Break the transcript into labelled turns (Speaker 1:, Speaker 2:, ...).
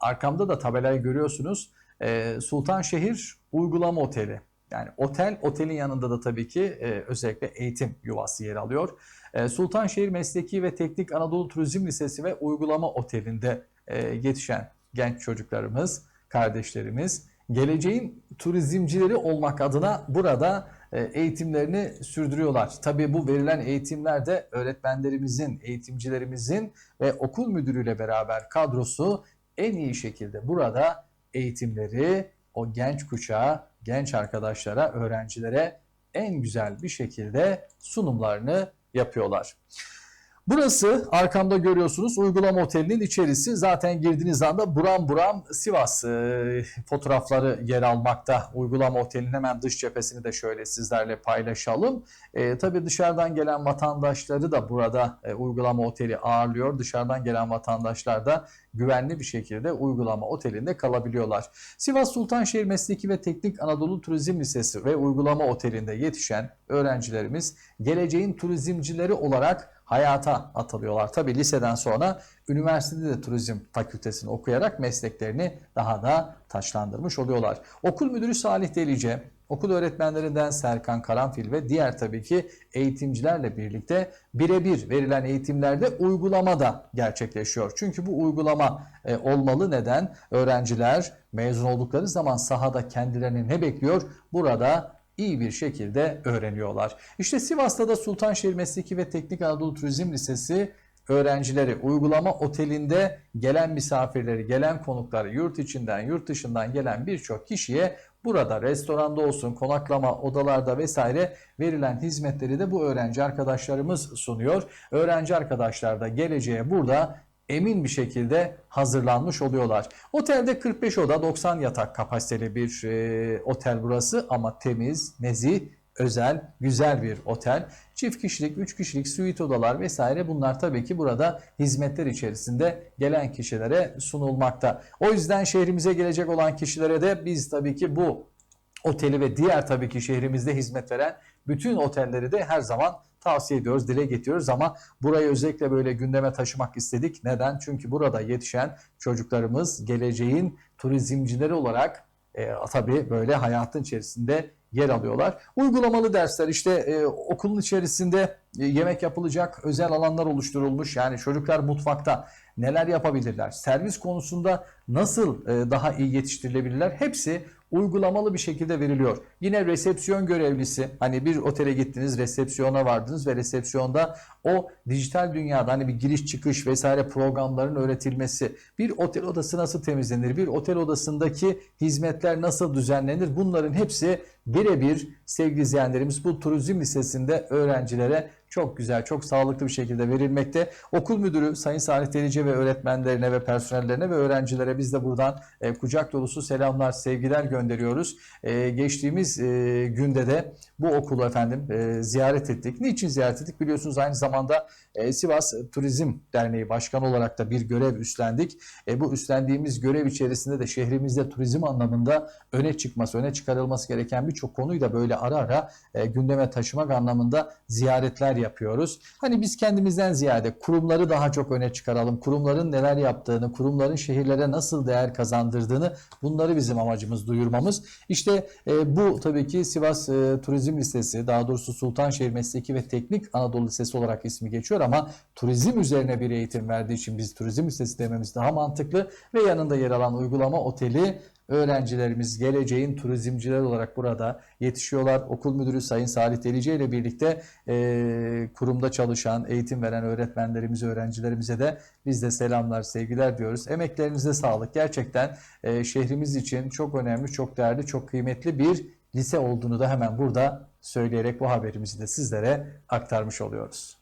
Speaker 1: arkamda da tabelayı görüyorsunuz. Ee, Sultanşehir Uygulama Oteli. Yani otel, otelin yanında da tabii ki e, özellikle eğitim yuvası yer alıyor. E, Sultanşehir Mesleki ve Teknik Anadolu Turizm Lisesi ve Uygulama Oteli'nde e, yetişen genç çocuklarımız, kardeşlerimiz geleceğin turizmcileri olmak adına burada e, eğitimlerini sürdürüyorlar. Tabii bu verilen eğitimler de öğretmenlerimizin, eğitimcilerimizin ve okul müdürüyle beraber kadrosu en iyi şekilde burada eğitimleri o genç kuşağa, genç arkadaşlara, öğrencilere en güzel bir şekilde sunumlarını yapıyorlar. Burası arkamda görüyorsunuz uygulama otelinin içerisi. Zaten girdiğiniz anda buram buram Sivas e, fotoğrafları yer almakta. Uygulama otelinin hemen dış cephesini de şöyle sizlerle paylaşalım. E, tabii dışarıdan gelen vatandaşları da burada e, uygulama oteli ağırlıyor. Dışarıdan gelen vatandaşlar da güvenli bir şekilde uygulama otelinde kalabiliyorlar. Sivas Sultanşehir Mesleki ve Teknik Anadolu Turizm Lisesi ve uygulama otelinde yetişen öğrencilerimiz geleceğin turizmcileri olarak hayata atılıyorlar. Tabii liseden sonra üniversitede de turizm fakültesini okuyarak mesleklerini daha da taşlandırmış oluyorlar. Okul müdürü Salih Delice, okul öğretmenlerinden Serkan Karanfil ve diğer tabii ki eğitimcilerle birlikte birebir verilen eğitimlerde uygulama da gerçekleşiyor. Çünkü bu uygulama e, olmalı. Neden? Öğrenciler mezun oldukları zaman sahada kendilerini ne bekliyor? Burada iyi bir şekilde öğreniyorlar. İşte Sivas'ta da Sultanşehir Mesleki ve Teknik Anadolu Turizm Lisesi öğrencileri uygulama otelinde gelen misafirleri, gelen konukları yurt içinden, yurt dışından gelen birçok kişiye burada restoranda olsun, konaklama odalarda vesaire verilen hizmetleri de bu öğrenci arkadaşlarımız sunuyor. Öğrenci arkadaşlar da geleceğe burada emin bir şekilde hazırlanmış oluyorlar. Otelde 45 oda 90 yatak kapasiteli bir e, otel burası ama temiz, nezih, özel, güzel bir otel. Çift kişilik, 3 kişilik suite odalar vesaire bunlar tabii ki burada hizmetler içerisinde gelen kişilere sunulmakta. O yüzden şehrimize gelecek olan kişilere de biz tabii ki bu oteli ve diğer tabii ki şehrimizde hizmet veren bütün otelleri de her zaman tavsiye ediyoruz, dile getiriyoruz ama burayı özellikle böyle gündeme taşımak istedik. Neden? Çünkü burada yetişen çocuklarımız geleceğin turizmcileri olarak e, tabii böyle hayatın içerisinde yer alıyorlar. Uygulamalı dersler işte e, okulun içerisinde e, yemek yapılacak özel alanlar oluşturulmuş. Yani çocuklar mutfakta neler yapabilirler? Servis konusunda nasıl e, daha iyi yetiştirilebilirler? Hepsi uygulamalı bir şekilde veriliyor. Yine resepsiyon görevlisi hani bir otele gittiniz resepsiyona vardınız ve resepsiyonda o dijital dünyada hani bir giriş çıkış vesaire programların öğretilmesi, bir otel odası nasıl temizlenir, bir otel odasındaki hizmetler nasıl düzenlenir bunların hepsi birebir sevgili izleyenlerimiz bu turizm lisesinde öğrencilere çok güzel, çok sağlıklı bir şekilde verilmekte. Okul müdürü Sayın Salih Delice ve öğretmenlerine ve personellerine ve öğrencilere biz de buradan e, kucak dolusu selamlar, sevgiler gönderiyoruz. E, geçtiğimiz e, günde de bu okulu efendim e, ziyaret ettik. Niçin ziyaret ettik? Biliyorsunuz aynı zamanda e, Sivas Turizm Derneği Başkanı olarak da bir görev üstlendik. E, bu üstlendiğimiz görev içerisinde de şehrimizde turizm anlamında öne çıkması, öne çıkarılması gereken birçok konuyu da böyle ara ara e, gündeme taşımak anlamında ziyaretler yapıyoruz. Hani biz kendimizden ziyade kurumları daha çok öne çıkaralım. Kurumların neler yaptığını, kurumların şehirlere nasıl değer kazandırdığını bunları bizim amacımız duyurmamız. İşte e, bu tabii ki Sivas e, Turizm Lisesi, daha doğrusu Sultanşehir Mesleki ve Teknik Anadolu Lisesi olarak ismi geçiyor ama turizm üzerine bir eğitim verdiği için biz turizm lisesi dememiz daha mantıklı ve yanında yer alan uygulama oteli öğrencilerimiz geleceğin turizmciler olarak burada yetişiyorlar. Okul müdürü Sayın Salih Delice ile birlikte e, kurumda çalışan, eğitim veren öğretmenlerimize, öğrencilerimize de biz de selamlar, sevgiler diyoruz. Emeklerinize sağlık. Gerçekten e, şehrimiz için çok önemli, çok değerli, çok kıymetli bir lise olduğunu da hemen burada söyleyerek bu haberimizi de sizlere aktarmış oluyoruz.